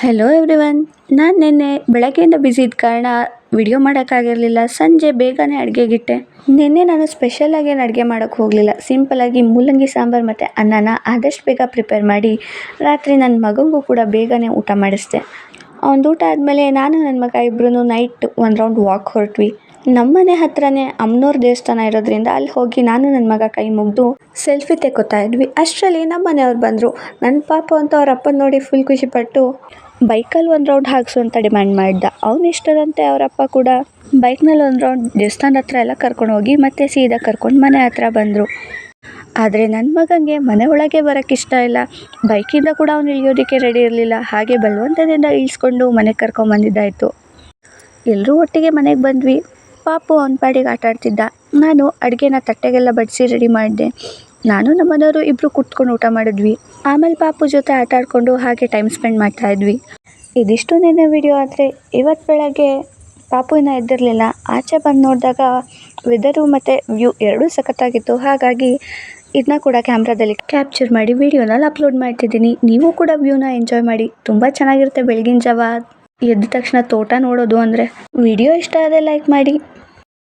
Hello everyone ನಾನು ನಿನ್ನೆ ಬೆಳಗ್ಗೆಯಿಂದ ಬ್ಯುಸಿ ಇದ್ದ ಕಾರಣ ವಿಡಿಯೋ ಮಾಡೋಕ್ಕಾಗಿರಲಿಲ್ಲ ಸಂಜೆ ಬೇಗನೆ ಅಡುಗೆಗಿಟ್ಟೆ. ನಿನ್ನೆ ನಾನು ಸ್ಪೆಷಲಾಗಿ ಏನು ಅಡುಗೆ ಮಾಡೋಕ್ಕೆ ಹೋಗಲಿಲ್ಲ. ಸಿಂಪಲಾಗಿ ಮೂಲಂಗಿ ಸಾಂಬಾರು ಮತ್ತು ಅನ್ನನ ಆದಷ್ಟು ಬೇಗ ಪ್ರಿಪೇರ್ ಮಾಡಿ ರಾತ್ರಿ ನನ್ನ ಮಗನಿಗೂ ಕೂಡ ಬೇಗನೆ ಊಟ ಮಾಡಿಸಿದೆ. ಅವ್ನದು ಊಟ ಆದಮೇಲೆ ನಾನು ನನ್ನ ಮಗ ಇಬ್ಬರೂ ನೈಟ್ ಒಂದು ರೌಂಡ್ ವಾಕ್ ಹೊರಟ್ವಿ. ನಮ್ಮನೆ ಹತ್ರನೇ ಅಮ್ನೋರ್ ದೇವಸ್ಥಾನ ಇರೋದ್ರಿಂದ ಅಲ್ಲಿ ಹೋಗಿ ನಾನು ನನ್ನ ಮಗ ಕೈ ಮುಗಿದು ಸೆಲ್ಫಿ ತೆಕ್ಕೋತಾ ಇದ್ವಿ. ಅಷ್ಟರಲ್ಲಿ ನಮ್ಮ ಮನೆಯವ್ರು ಬಂದರು. ನನ್ನ ಪಾಪ ಅಂತ ಅವ್ರ ಅಪ್ಪನ ನೋಡಿ ಫುಲ್ ಖುಷಿಪಟ್ಟು ಬೈಕಲ್ಲಿ ಒಂದು ರೌಂಡ್ ಹಾಕಿಸು ಅಂತ ಡಿಮ್ಯಾಂಡ್ ಮಾಡಿದ. ಅವ್ನ ಇಷ್ಟದಂತೆ ಅವರಪ್ಪ ಕೂಡ ಬೈಕ್ನಲ್ಲಿ ಒಂದು ರೌಂಡ್ ದೇವಸ್ಥಾನ ಹತ್ರ ಎಲ್ಲ ಕರ್ಕೊಂಡು ಹೋಗಿ ಮತ್ತೆ ಸೀದಾ ಕರ್ಕೊಂಡು ಮನೆ ಹತ್ರ ಬಂದರು. ಆದರೆ ನನ್ನ ಮಗನಿಗೆ ಮನೆ ಒಳಗೆ ಬರೋಕ್ಕೆ ಇಷ್ಟ ಇಲ್ಲ. ಬೈಕಿಂದ ಕೂಡ ಅವನು ಇಳಿಯೋದಕ್ಕೆ ರೆಡಿ ಇರಲಿಲ್ಲ. ಹಾಗೆ ಬಲವಂತದಿಂದ ಇಳಿಸ್ಕೊಂಡು ಮನೆಗೆ ಕರ್ಕೊಂಬಂದಿದ್ದಾಯಿತು ಎಲ್ಲರೂ ಒಟ್ಟಿಗೆ ಮನೆಗೆ ಬಂದ್ವಿ. ಪಾಪು ಅವನ ಪಾಡಿಗೆ ಆಟ ಆಡ್ತಿದ್ದ ನಾನು ಅಡುಗೆನ ತಟ್ಟೆಗೆಲ್ಲ ಬಡಿಸಿ ರೆಡಿ ಮಾಡಿದೆ. ನಾನು ನಮ್ಮ ಮನೆಯವರು ಇಬ್ಬರು ಕುತ್ಕೊಂಡು ಊಟ ಮಾಡಿದ್ವಿ. ಆಮೇಲೆ ಪಾಪು ಜೊತೆ ಆಟ ಆಡಿಕೊಂಡು ಹಾಗೆ ಟೈಮ್ ಸ್ಪೆಂಡ್ ಮಾಡ್ತಾ ಇದ್ವಿ. ಇದಿಷ್ಟು ನಿನ್ನೆ ವಿಡಿಯೋ ಆದರೆ ಇವತ್ತು ಬೆಳಗ್ಗೆ ಪಾಪು ಇನ್ನೂ ಎದ್ದಿರಲಿಲ್ಲ. ಆಚೆ ಬಂದು ನೋಡಿದಾಗ ವೆದರು ಮತ್ತು ವ್ಯೂ ಎರಡೂ ಸಖತ್ತಾಗಿತ್ತು. ಹಾಗಾಗಿ ಇದನ್ನ ಕೂಡ ಕ್ಯಾಮ್ರಾದಲ್ಲಿ ಕ್ಯಾಪ್ಚರ್ ಮಾಡಿ ವಿಡಿಯೋನಲ್ಲಿ ಅಪ್ಲೋಡ್ ಮಾಡ್ತಿದ್ದೀನಿ. ನೀವು ಕೂಡ ವ್ಯೂನ ಎಂಜಾಯ್ ಮಾಡಿ. ತುಂಬ ಚೆನ್ನಾಗಿರುತ್ತೆ ಬೆಳಗಿನ ಜಾವ. ಎದ್ದ ತಕ್ಷಣ ತೋಟ ನೋಡೋದು ಅಂದರೆ. ವಿಡಿಯೋ ಇಷ್ಟ ಆದರೆ ಲೈಕ್ ಮಾಡಿ.